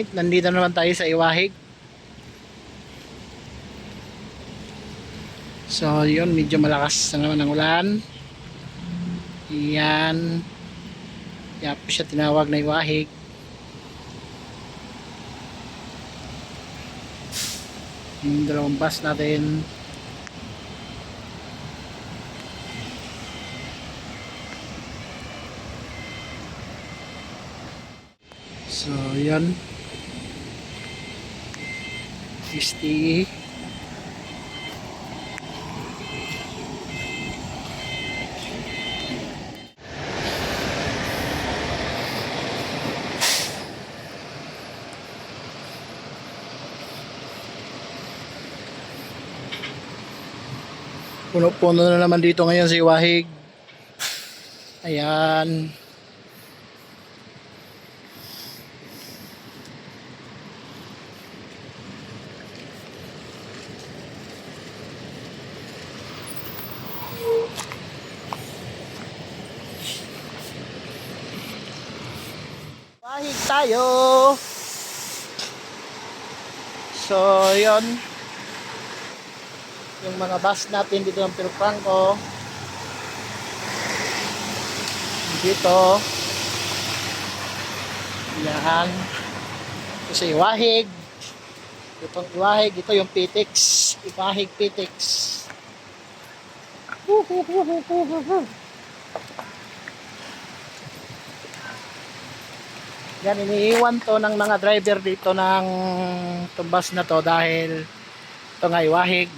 Alright, nandito naman tayo sa Iwahig. So, yun, medyo malakas na naman ang ulan. Yan. Kaya siya tinawag na Iwahig. Yung dalawang bus natin. So, yan. 60. Puno-puno na naman dito ngayon si Wahig. Ayan. Wahig tayo. So, yon Yung mga bus natin dito ng Pilpranco. Dito. Yan. Ito sa Iwahig. Itong Iwahig. Ito yung Pitix. Iwahig Pitix. Yan, iniiwan to ng mga driver dito ng tumbas na to dahil ito nga iwahig.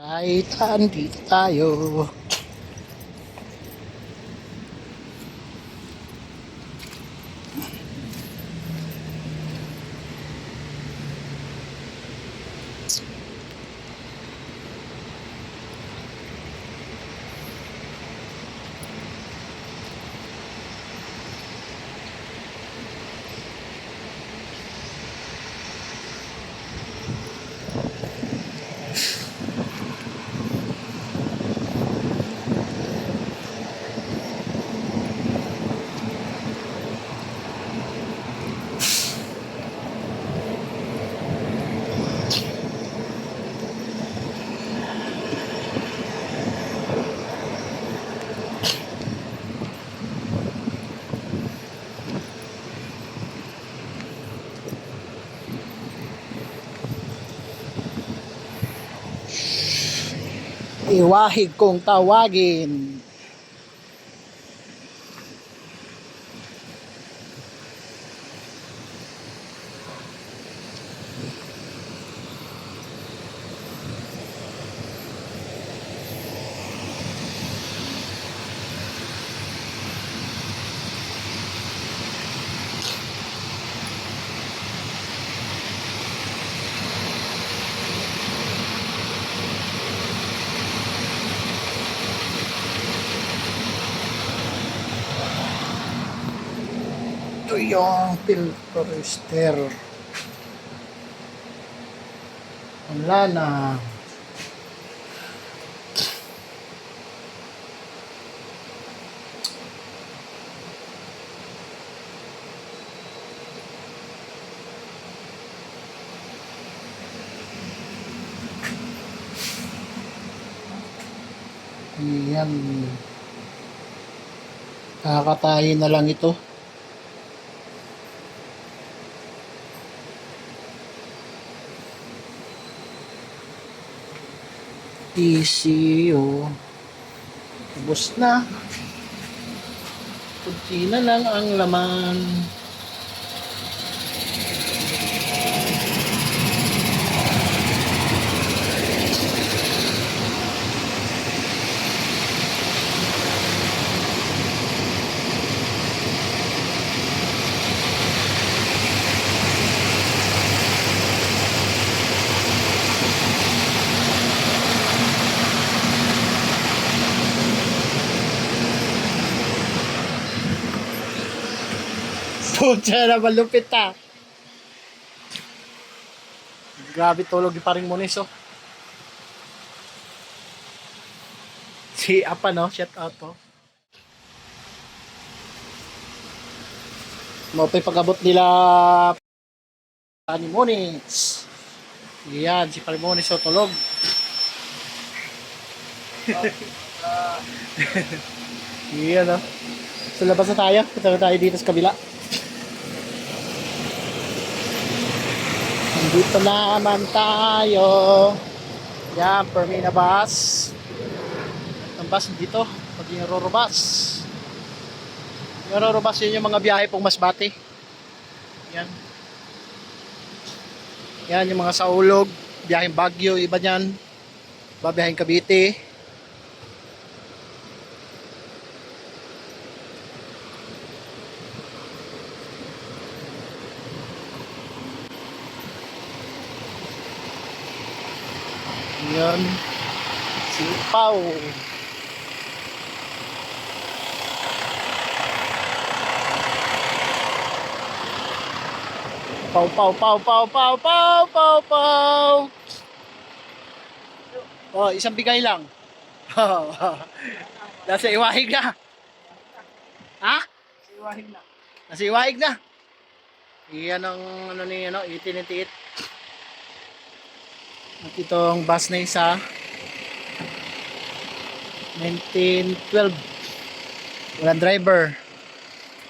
Ay, dito tayo. Iwahig kong tawagin. Ito yung filter. Wala na. Yan. Kakatayin na lang ito. ECU. Ubus na. Kunti na lang ang laman. Pucha na malupit ah. Grabe tulog yung paring Munis oh. Si Apa no, shout out. Mo pa pag-abot nila Panimonis. Yan, si Panimonis o tulog. Yan o. Sa labas na tayo. Punta na tayo dito sa kabila. Dito naman tayo. Yan, Permina bus. Ang bus dito. Pag yung Roro bus. Yung Roro bus yun yung mga biyahe pong Masbate. Yan. Yan yung mga saulog. Biyaheng Baguio, iba niyan. Babiyaheng Cavite. Yan. Sipaw. Pau, pau, pau, pau, pau, pau, pau, pau. Oh, isang bigay lang. Nasa iwahig na. Ha? Iwahin na. Nasa iwahig na. Iyan ang ano ni ano, itinitiit. At ito ang bus na isa. 1912. Walang driver.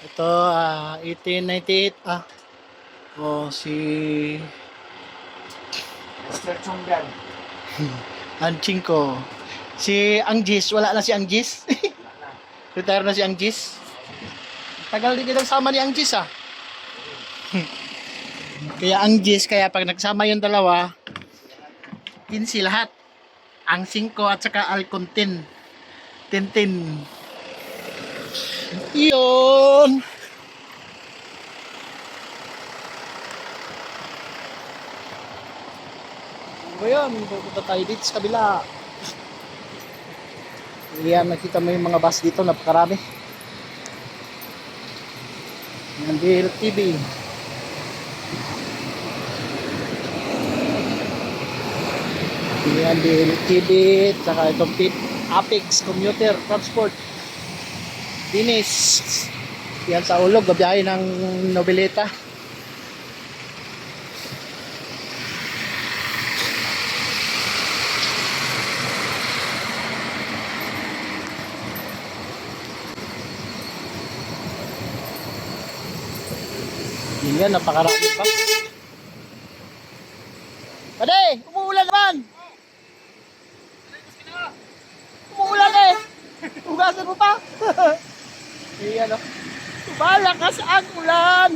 Ito, ah, 1898. Ah. Oh, si Mr. Chonggan. Anching ko. Si Angjis, wala na si Angjis. Retire na si Angjis. Tagal din nagsama ni Angjis ah. kaya Angjis, kaya pag nagsama yung dalawa, 15 lahat. Ang 5 at saka Alcontin. Tintin. Yun. Ano yun? Pupunta tayo dito sa kabila. Yan, nakita mo yung mga bus dito, napakarami. Yan, DL TV. Yan, DL TV, tsaka itong PIT, Apex Commuter Transport. Dinis. Yan sa ulog, gabiyahe ng Noveleta. Yun yan, napakarami pa. Pade, umuulan naman! Umuulan eh! Hugasan mo pa! Ayan o. Malakas ang ulan!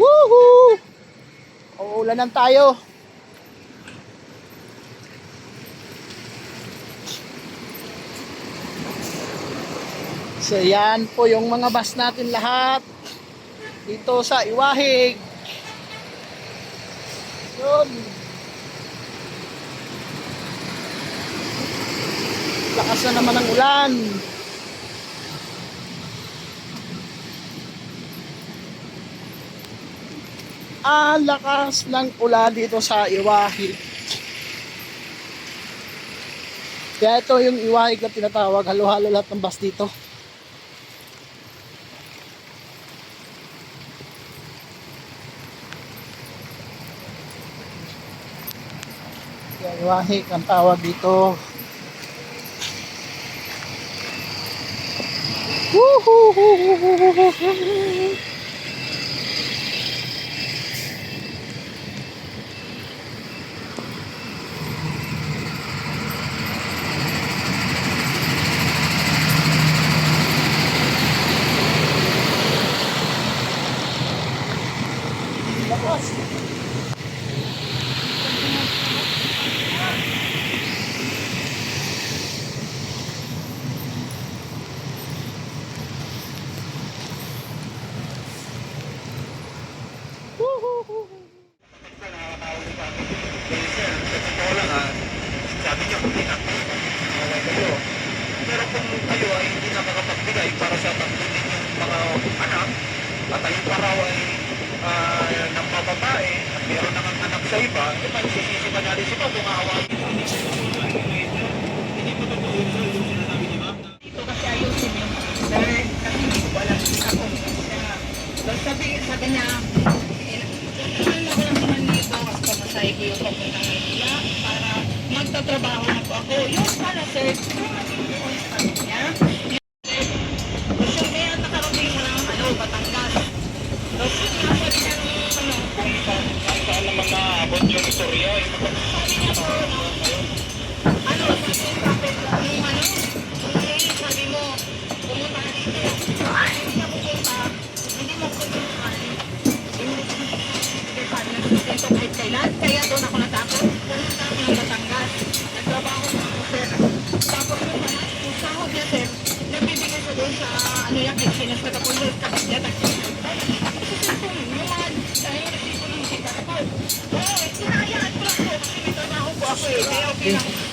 Woohoo! Uulan tayo. So yan po yung mga bus natin lahat dito sa Iwahig. Yun. Lakas na naman ang ulan. Ang lakas ng ulan dito sa Iwahig. Kaya ito yung Iwahig na tinatawag. Halo-halo lahat ng bus dito. Yan, Iwahig ang tawag dito. Woohoo! iba, eh, pagsisisi pa natin si Pao, kumawa. Dito kasi ayusin yun. Dahil kasi hindi ko alam ako. Sabihin sa kanya, eh, alam ko lang naman dito, mas pamasahe ko yung papunta ng para magtatrabaho ako. Yun sana, sir. Dito kahit kailan, kaya doon ako natakot. Pumunta ako ng Batangas. Ako, sir. Tapos yung yung sahod niya, sir, nagbibigay ko doon sa, ano yung Pilipinas, katapos kapit niya, nagsisimula. Yung mga, dahil resibo ng kita ko. Oo, sinayaan ko lang po, kasi may trabaho po eh. Okay.